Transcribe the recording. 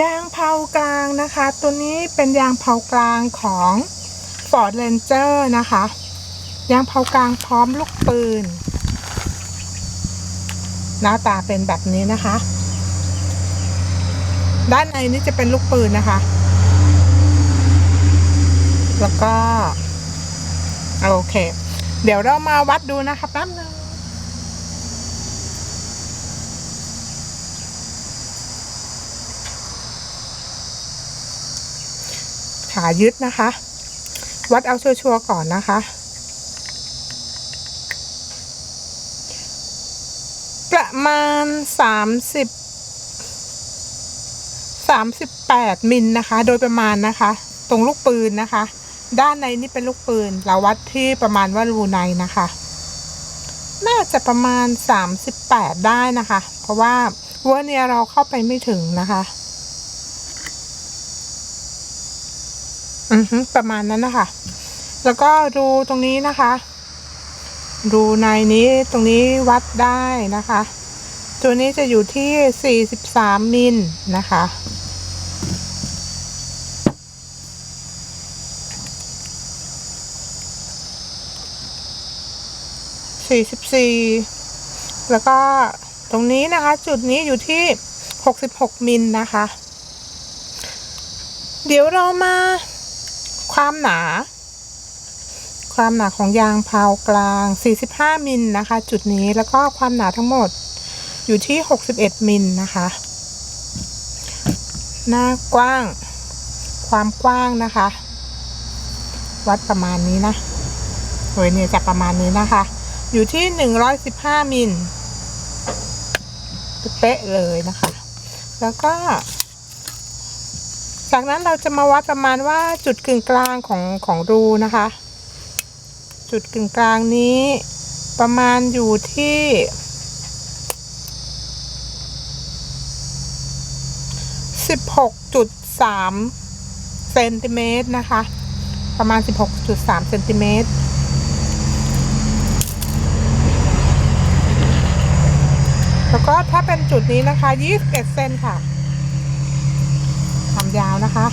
ยางเผากลางนะคะ ตัวนี้เป็นยางเผากลางของ Ford Ranger นะคะ ยางเผากลางพร้อมลูกปืน หน้าตาเป็นแบบนี้นะคะ ด้านในนี่จะเป็นลูกปืนนะคะ แล้วก็ โอเค เดี๋ยวเรามาวัดดูนะคะแป๊บนึง ขายึดนะคะ วัดเอาชัวร์ๆก่อนนะคะ ประมาณสามสิบสามสิบแปดมิลนะคะ โดยประมาณนะคะ ตรงลูกปืนนะคะ ด้านในนี่เป็นลูกปืน เราวัดที่ประมาณว่ารูในนะคะ น่าจะประมาณสามสิบแปดได้นะคะ เพราะว่าวอร์เนี่ยเราเข้าไปไม่ถึงนะคะ อือฮึประมาณนั้นนะคะ แล้วก็รูตรงนี้นะคะรูในนี้ตรงนี้วัดได้นะคะ ตัวนี้จะอยู่ที่ 43 มิลนะคะ44แล้วก็ตรงนี้นะคะ จุดนี้อยู่ที่66มิลนะคะ เดี๋ยวเรามา ความหนา ความหนาของยางเพลากลาง 45 มิลนะคะ จุดนี้แล้วก็ความหนาทั้งหมดอยู่ที่ 61 มิลนะคะ หน้ากว้าง ความกว้างนะคะ วัดประมาณนี้นะโอ้ยเนี่ยจะประมาณนี้นะคะ อยู่ที่ 115 มิลเป๊ะเลยนะคะ แล้วก็ จากนั้นเราจะมาวัดประมาณว่าจุดกึ่งกลางของของรูนะคะ จุดกึ่งกลางนี้ประมาณอยู่ที่สิบหกจุดสามเซนติเมตรนะคะ ประมาณสิบหกจุดสามเซนติเมตรแล้วก็ถ้าเป็นจุดนี้นะคะยี่สิบเอ็ดเซนค่ะ ยาวนะคะ